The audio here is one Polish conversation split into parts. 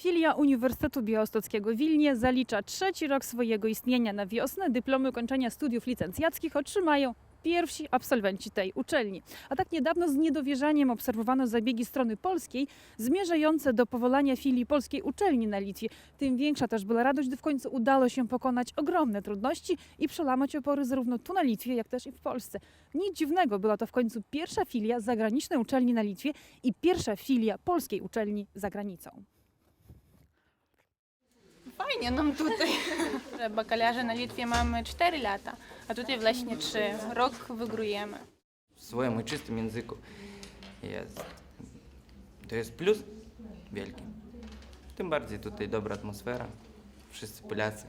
Filia Uniwersytetu Białostockiego w Wilnie zalicza trzeci rok swojego istnienia na wiosnę. Dyplomy ukończenia studiów licencjackich otrzymają pierwsi absolwenci tej uczelni. A tak niedawno z niedowierzaniem obserwowano zabiegi strony polskiej zmierzające do powołania filii polskiej uczelni na Litwie. Tym większa też była radość, gdy w końcu udało się pokonać ogromne trudności i przełamać opory zarówno tu na Litwie, jak też i w Polsce. Nic dziwnego, była to w końcu pierwsza filia zagranicznej uczelni na Litwie i pierwsza filia polskiej uczelni za granicą fajnie nam no tutaj. Bakalarze na Litwie mamy 4 lata, a tutaj właśnie 3. Rok wygrujemy. W swoim czystym języku. Jest. To jest plus wielki. Tym bardziej tutaj dobra atmosfera. Wszyscy Polacy.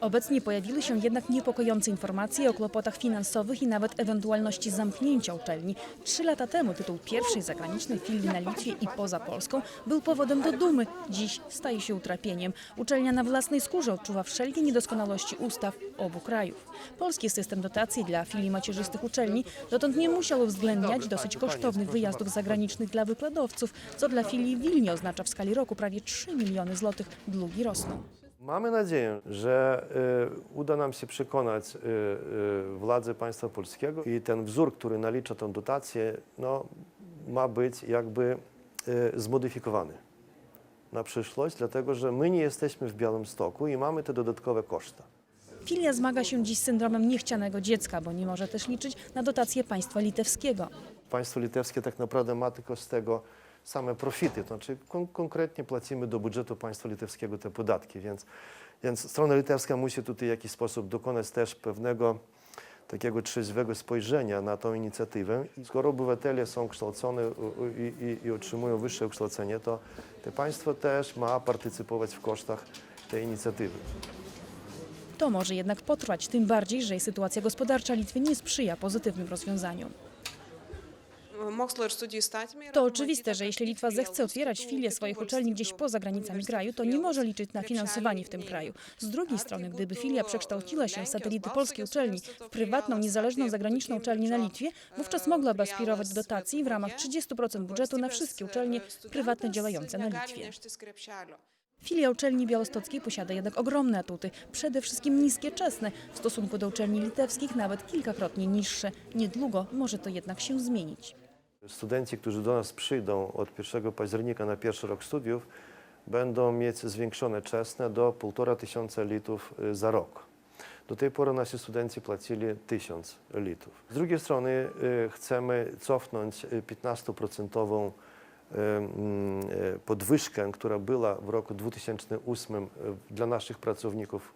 Obecnie pojawiły się jednak niepokojące informacje o kłopotach finansowych i nawet ewentualności zamknięcia uczelni. Trzy lata temu tytuł pierwszej zagranicznej filii na Litwie i poza Polską był powodem do dumy. Dziś staje się utrapieniem. Uczelnia na własnej skórze odczuwa wszelkie niedoskonałości ustaw obu krajów. Polski system dotacji dla filii macierzystych uczelni dotąd nie musiał uwzględniać dosyć kosztownych wyjazdów zagranicznych dla wykładowców, co dla filii w Wilnie oznacza w skali roku prawie 3 miliony złotych. Długi rosną. Mamy nadzieję, że e, uda nam się przekonać e, e, władze państwa polskiego i ten wzór, który nalicza tę dotację, no, ma być jakby e, zmodyfikowany na przyszłość, dlatego że my nie jesteśmy w Białymstoku i mamy te dodatkowe koszta. Filia zmaga się dziś z syndromem niechcianego dziecka, bo nie może też liczyć na dotację państwa litewskiego. Państwo litewskie tak naprawdę ma tylko z tego same profity, to znaczy kon konkretnie płacimy do budżetu państwa litewskiego te podatki, więc, więc strona litewska musi tutaj w jakiś sposób dokonać też pewnego takiego trzeźwego spojrzenia na tą inicjatywę. Skoro obywatele są kształcone i, i, i otrzymują wyższe kształcenie, to, to państwo też ma partycypować w kosztach tej inicjatywy. To może jednak potrwać, tym bardziej, że sytuacja gospodarcza Litwy nie sprzyja pozytywnym rozwiązaniom. To oczywiste, że jeśli Litwa zechce otwierać filie swoich uczelni gdzieś poza granicami kraju, to nie może liczyć na finansowanie w tym kraju. Z drugiej strony, gdyby filia przekształciła się w satelity polskiej uczelni w prywatną, niezależną zagraniczną uczelnię na Litwie, wówczas mogłaby aspirować do dotacji w ramach 30% budżetu na wszystkie uczelnie prywatne działające na Litwie. Filia uczelni białostockiej posiada jednak ogromne atuty, przede wszystkim niskie czesne, w stosunku do uczelni litewskich nawet kilkakrotnie niższe. Niedługo może to jednak się zmienić. Studenci, którzy do nas przyjdą od 1 października na pierwszy rok studiów, będą mieć zwiększone czesne do 1,5 tysiąca litrów y, za rok. Do tej pory nasi studenci płacili 1000 litrów. Z drugiej strony y, chcemy cofnąć y, 15% y, mm, podwyżkę, która była w roku 2008 y, dla naszych pracowników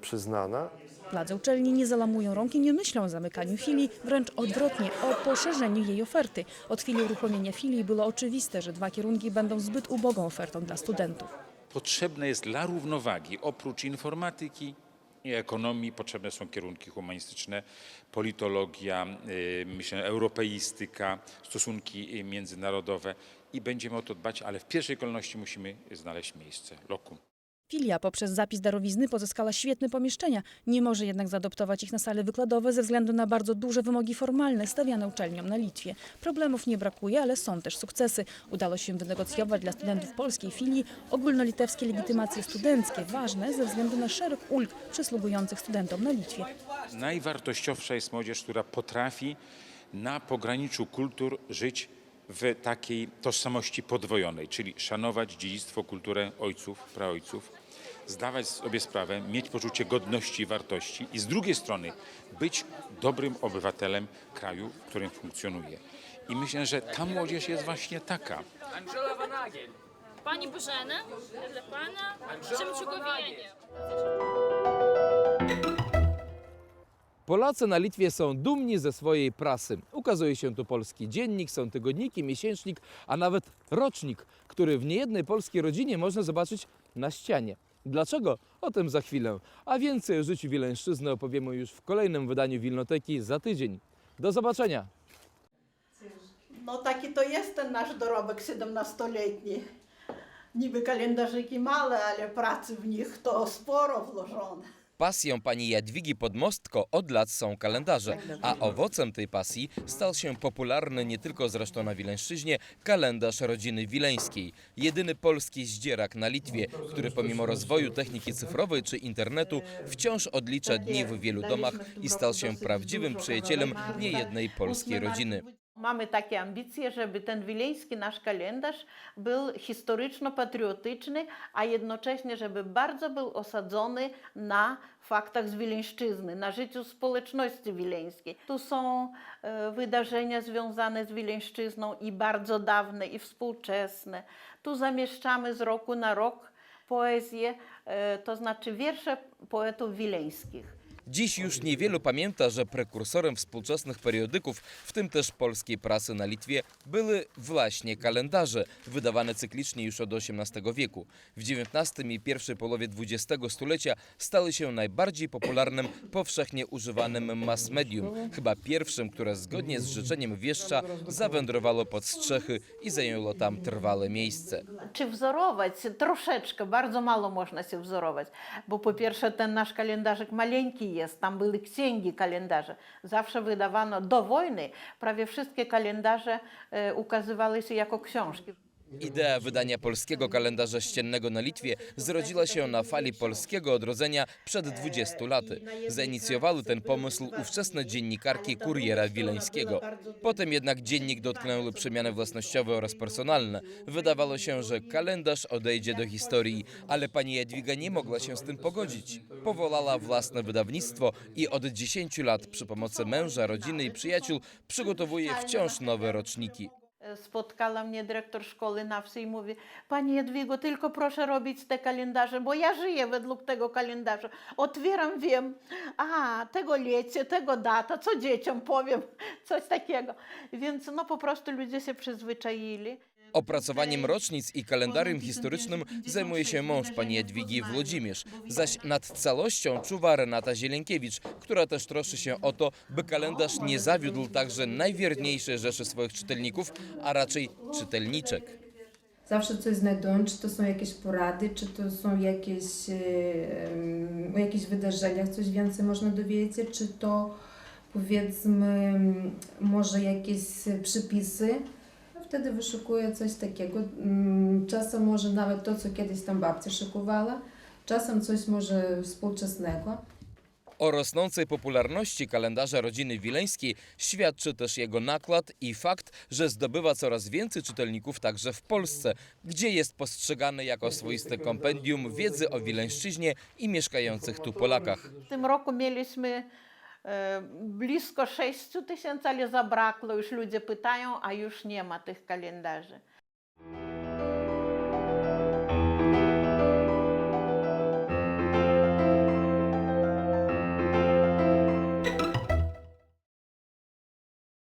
przyznana. Władze uczelni nie zalamują rąk i nie myślą o zamykaniu filii, wręcz odwrotnie, o poszerzeniu jej oferty. Od chwili uruchomienia filii było oczywiste, że dwa kierunki będą zbyt ubogą ofertą dla studentów. Potrzebne jest dla równowagi, oprócz informatyki i ekonomii, potrzebne są kierunki humanistyczne, politologia, y, myślę, europeistyka, stosunki y, międzynarodowe i będziemy o to dbać, ale w pierwszej kolejności musimy znaleźć miejsce, lokum. Filia poprzez zapis darowizny pozyskała świetne pomieszczenia, nie może jednak zaadoptować ich na sale wykładowe ze względu na bardzo duże wymogi formalne stawiane uczelniom na Litwie. Problemów nie brakuje, ale są też sukcesy. Udało się wynegocjować dla studentów polskiej filii ogólnolitewskie legitymacje studenckie, ważne ze względu na szereg ulg przysługujących studentom na Litwie. Najwartościowsza jest młodzież, która potrafi na pograniczu kultur żyć w takiej tożsamości podwojonej, czyli szanować dziedzictwo, kulturę ojców, praojców, zdawać sobie sprawę, mieć poczucie godności i wartości i z drugiej strony być dobrym obywatelem kraju, w którym funkcjonuje. I myślę, że ta młodzież jest właśnie taka. Angela Pani Bożena, dla Pana Szymczukowienie. Polacy na Litwie są dumni ze swojej prasy. Ukazuje się tu polski dziennik, są tygodniki, miesięcznik, a nawet rocznik, który w niejednej polskiej rodzinie można zobaczyć na ścianie. Dlaczego? O tym za chwilę. A więcej o życiu Wileńszczyzny opowiemy już w kolejnym wydaniu Wilnoteki za tydzień. Do zobaczenia! No taki to jest ten nasz dorobek 17-letni. Niby kalendarzyki małe, ale pracy w nich to sporo włożone. Pasją pani Jadwigi Podmostko od lat są kalendarze, a owocem tej pasji stał się popularny nie tylko zresztą na Wileńszczyźnie kalendarz rodziny wileńskiej. Jedyny polski zdzierak na Litwie, który pomimo rozwoju techniki cyfrowej czy internetu wciąż odlicza dni w wielu domach i stał się prawdziwym przyjacielem niejednej polskiej rodziny. Mamy takie ambicje, żeby ten wileński nasz kalendarz był historyczno-patriotyczny, a jednocześnie, żeby bardzo był osadzony na faktach z Wileńszczyzny, na życiu społeczności wileńskiej. Tu są e, wydarzenia związane z Wileńszczyzną i bardzo dawne, i współczesne. Tu zamieszczamy z roku na rok poezję, e, to znaczy wiersze poetów wileńskich. Dziś już niewielu pamięta, że prekursorem współczesnych periodyków, w tym też polskiej prasy na Litwie, były właśnie kalendarze, wydawane cyklicznie już od XVIII wieku. W XIX i pierwszej połowie XX stulecia stały się najbardziej popularnym, powszechnie używanym mass medium, chyba pierwszym, które zgodnie z życzeniem wieszcza zawędrowało pod Strzechy i zajęło tam trwale miejsce. Czy wzorować? Troszeczkę, bardzo mało można się wzorować, bo po pierwsze ten nasz kalendarzyk maleńki jest, tam były księgi kalendarze. Zawsze wydawano do wojny, prawie wszystkie kalendarze e, ukazywały się jako książki. Idea wydania polskiego kalendarza ściennego na Litwie zrodziła się na fali polskiego odrodzenia przed 20 laty. Zainicjowały ten pomysł ówczesne dziennikarki Kuriera Wileńskiego. Potem jednak dziennik dotknęły przemiany własnościowe oraz personalne. Wydawało się, że kalendarz odejdzie do historii, ale pani Jadwiga nie mogła się z tym pogodzić. Powołała własne wydawnictwo i od 10 lat przy pomocy męża, rodziny i przyjaciół przygotowuje wciąż nowe roczniki. E, Spotkała mnie dyrektor szkoły na wsi i mówi, Pani Jadwigo, tylko proszę robić te kalendarze, bo ja żyję według tego kalendarza. Otwieram, wiem, a tego lecie, tego data, co dzieciom powiem, coś takiego. Więc no po prostu ludzie się przyzwyczaili. Opracowaniem rocznic i kalendarium historycznym zajmuje się mąż pani Jadwigi Włodzimierz, zaś nad całością czuwa Renata Zielienkiewicz, która też troszczy się o to, by kalendarz nie zawiódł także najwierniejszej rzeszy swoich czytelników, a raczej czytelniczek. Zawsze coś znajdują, czy to są jakieś porady, czy to są jakieś, o jakichś wydarzeniach coś więcej można dowiedzieć się, czy to powiedzmy może jakieś przypisy. Wtedy wyszukuję coś takiego. Mm, Czasem może nawet to, co kiedyś tam babcia szykowała, czasem coś może współczesnego. O rosnącej popularności kalendarza rodziny wileńskiej świadczy też jego nakład i fakt, że zdobywa coraz więcej czytelników także w Polsce, gdzie jest postrzegany jako swoiste kompendium wiedzy o Wileńszczyźnie i mieszkających tu Polakach. W tym roku mieliśmy blisko 6 tysięcy, ale zabrakło. Już ludzie pytają, a już nie ma tych kalendarzy.